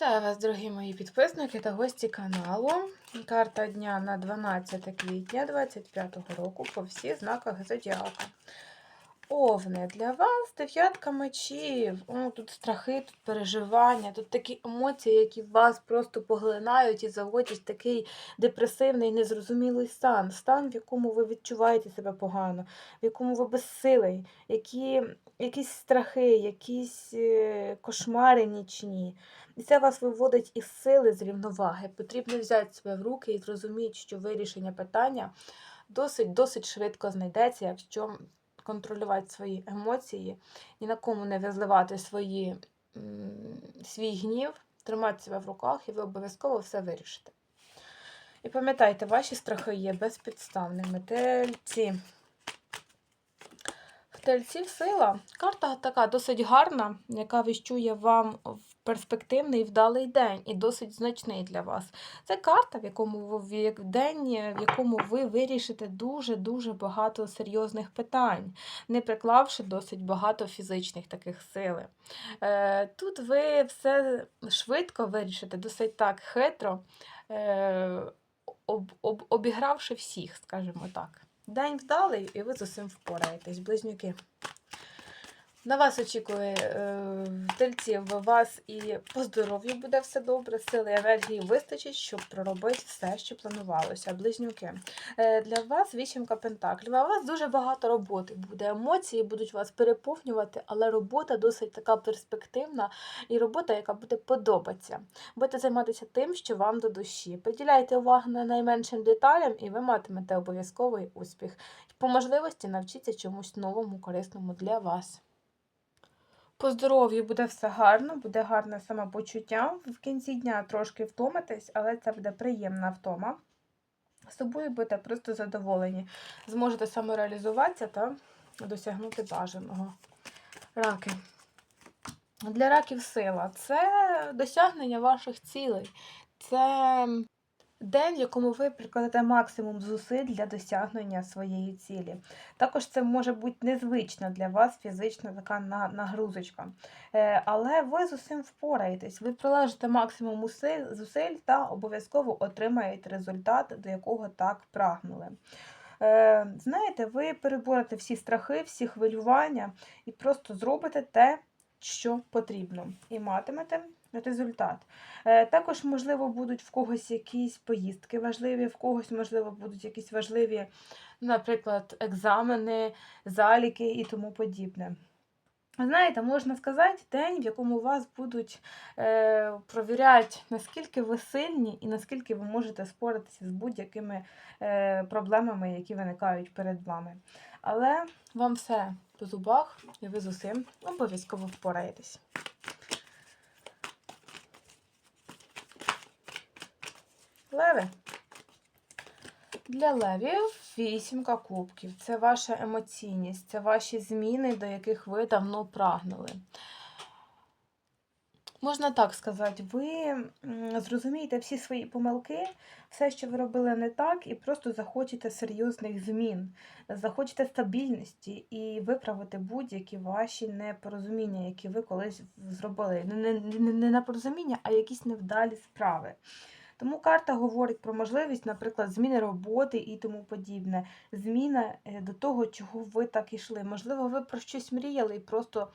Вітаю вас, дорогі мої підписники та гості каналу. Карта дня на 12 квітня 2025 року по всіх знаках зодіака. Овни, для вас дев'ятка мечів. О, тут страхи, тут переживання, тут такі емоції, які вас просто поглинають і заводять в такий депресивний, незрозумілий стан. Стан, в якому ви відчуваєте себе погано, в якому ви безсилий, які, якісь страхи, якісь е, кошмари нічні. І це вас виводить із сили, з рівноваги. Потрібно взяти себе в руки і зрозуміти, що вирішення питання досить досить швидко знайдеться, якщо контролювати свої емоції, ні на кому не визливати свої, свій гнів, тримати себе в руках, і ви обов'язково все вирішите. І пам'ятайте, ваші страхи є безпідставними. Тельці. В тельців сила. Карта така досить гарна, яка віщує вам перспективний вдалий день і досить значний для вас. Це карта, в якому ви день, в якому ви вирішите дуже-дуже багато серйозних питань, не приклавши досить багато фізичних таких сили. Е, Тут ви все швидко вирішите, досить так хитро, е, об, об, обігравши всіх, скажімо так. День вдалий, і ви з усім впораєтесь, близнюки. На вас очікує е, тельців вас і по здоров'ю буде все добре, сили енергії вистачить, щоб проробити все, що планувалося. Близнюки. Е, для вас вісімка пентаклів. У вас дуже багато роботи буде. Емоції будуть вас переповнювати, але робота досить така перспективна і робота, яка буде подобатися. Будете займатися тим, що вам до душі. Приділяйте увагу на найменшим деталям, і ви матимете обов'язковий успіх. По можливості навчіться чомусь новому, корисному для вас. По здоров'ю буде все гарно, буде гарне самопочуття. В кінці дня трошки втомитесь, але це буде приємна втома. З собою будете просто задоволені. Зможете самореалізуватися та досягнути бажаного. Раки. Для раків сила це досягнення ваших цілей. Це день, в якому ви прикладете максимум зусиль для досягнення своєї цілі. Також це може бути незвична для вас фізична така нагрузочка. Е, Але ви з усім впораєтесь. Ви приложите максимум зусиль та обов'язково отримаєте результат, до якого так прагнули. Е, Знаєте, ви переборете всі страхи, всі хвилювання і просто зробите те, що потрібно, і матимете результат. Е, Також, можливо, будуть в когось якісь поїздки важливі, в когось, можливо, будуть якісь важливі, наприклад, екзамени, заліки і тому подібне. Знаєте, можна сказати, день, в якому вас будуть е, провіряти, наскільки ви сильні і наскільки ви можете споратися з будь-якими е, проблемами, які виникають перед вами. Але вам все по зубах, і ви з усім обов'язково впораєтесь. Леви. Для левів вісімка кубків. Це ваша емоційність, це ваші зміни, до яких ви давно прагнули. Можна так сказати, ви зрозумієте всі свої помилки, все, що ви робили не так, і просто захочете серйозних змін, захочете стабільності і виправити будь-які ваші непорозуміння, які ви колись зробили. Не, не, не, непорозуміння, а якісь невдалі справи. Тому карта говорить про можливість, наприклад, зміни роботи і тому подібне, зміна е, до того, чого ви так ішли. Можливо, ви про щось мріяли і просто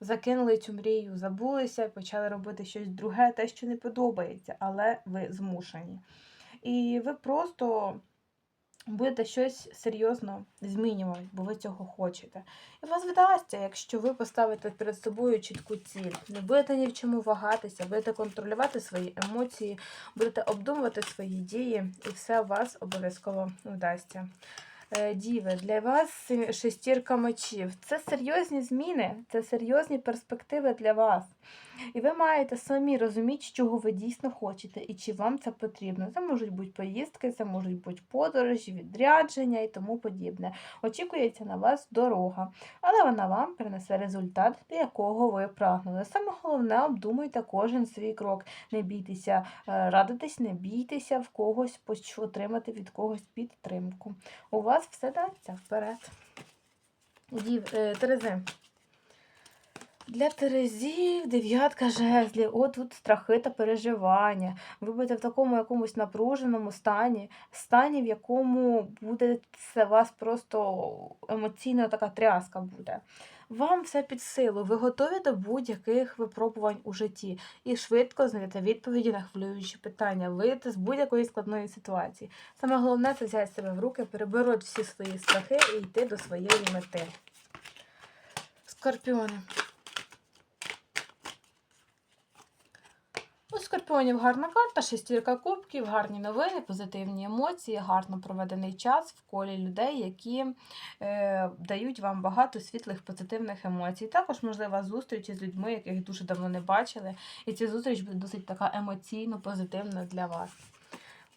закинули цю мрію, забулися і почали робити щось друге, те, що не подобається, але ви змушені. І ви просто будете щось серйозно змінювати, бо ви цього хочете. І вас вдасться, якщо ви поставите перед собою чітку ціль. Не будете ні в чому вагатися, будете контролювати свої емоції, будете обдумувати свої дії, і все у вас обов'язково вдасться. Е, Діви, для вас шестірка мечів. Це серйозні зміни, це серйозні перспективи для вас. І ви маєте самі розуміти, чого ви дійсно хочете і чи вам це потрібно. Це можуть бути поїздки, це можуть бути подорожі, відрядження і тому подібне. Очікується на вас дорога, але вона вам принесе результат, до якого ви прагнули. Саме головне, обдумуйте кожен свій крок. Не бійтеся е, радитись, не бійтеся в когось отримати від когось підтримку. У вас все дається вперед. Дів, е, Терези. Для Терезів дев'ятка жезлів. От тут страхи та переживання. Ви будете в такому якомусь напруженому стані, стані, в якому буде це вас просто емоційна така тряска буде. Вам все під силу, ви готові до будь-яких випробувань у житті і швидко знайдете відповіді на хвилюючі питання, вийдете з будь-якої складної ситуації. Саме головне це взяти себе в руки, перебороть всі свої страхи і йти до своєї мети. Скорпіони. Скорпіонів гарна карта, шестірка кубків, гарні новини, позитивні емоції, гарно проведений час в колі людей, які е, дають вам багато світлих позитивних емоцій. Також можлива зустріч із людьми, яких дуже давно не бачили. І ця зустріч буде досить така емоційно позитивна для вас.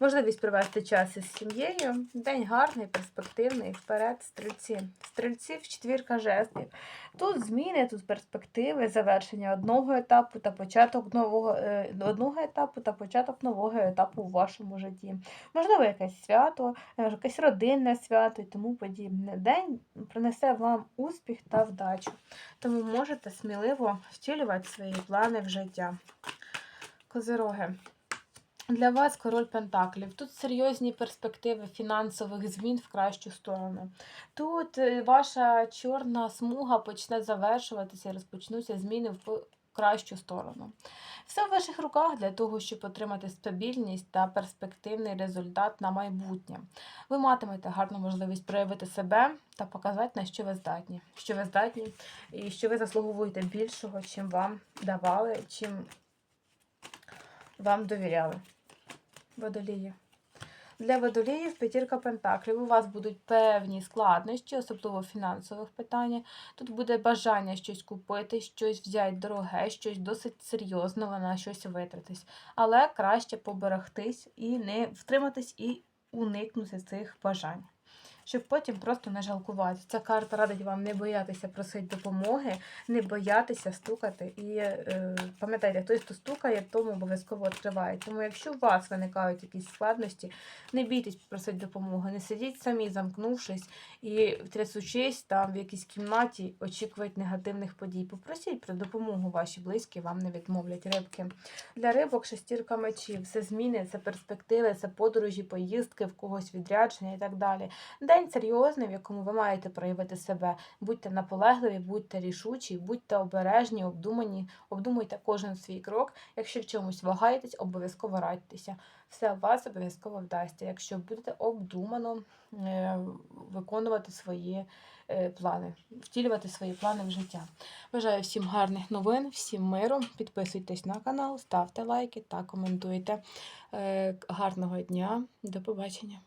Можливість провести час із сім'єю. День гарний, перспективний, вперед, стрільці. Стрільців четвірка жестів. Тут зміни, тут перспективи, завершення одного етапу та початок нового е, одного етапу та початок нового етапу у вашому житті. Можливо, якесь свято, е, якесь родинне свято і тому подібне. День принесе вам успіх та вдачу. Тому можете сміливо втілювати свої плани в життя. Козироги. Для вас король Пентаклів. Тут серйозні перспективи фінансових змін в кращу сторону. Тут е, ваша чорна смуга почне завершуватися і розпочнуться зміни в кращу сторону. Все в ваших руках для того, щоб отримати стабільність та перспективний результат на майбутнє. Ви матимете гарну можливість проявити себе та показати, на що ви здатні. Що ви здатні і що ви заслуговуєте більшого, чим вам давали, чим вам довіряли. Водолії. Для водоліїв п'ятірка пентаклів. У вас будуть певні складнощі, особливо фінансових питаннях. Тут буде бажання щось купити, щось взяти дороге, щось досить серйозне, на щось витратись. Але краще поберегтись і не втриматись і уникнути цих бажань. Щоб потім просто не жалкувати. Ця карта радить вам не боятися просити допомоги, не боятися стукати. І е, пам'ятайте, хтось, хто стукає, тому обов'язково відкриває. Тому, якщо у вас виникають якісь складності, не бійтесь просити допомоги, не сидіть самі, замкнувшись і трясучись там в якійсь кімнаті, очікувати негативних подій. Попросіть про допомогу ваші близькі, вам не відмовлять рибки. Для рибок шестірка мечів, це зміни, це перспективи, це подорожі, поїздки, в когось відрядження і так далі. День серйозний, в якому ви маєте проявити себе. Будьте наполегливі, будьте рішучі, будьте обережні, обдумані, обдумуйте кожен свій крок. Якщо в чомусь вагаєтесь, обов'язково радьтеся. Все у вас обов'язково вдасться, якщо будете обдумано е, виконувати свої е, плани, втілювати свої плани в життя. Бажаю всім гарних новин, всім миру. Підписуйтесь на канал, ставте лайки та коментуйте. Е, Гарного дня, до побачення!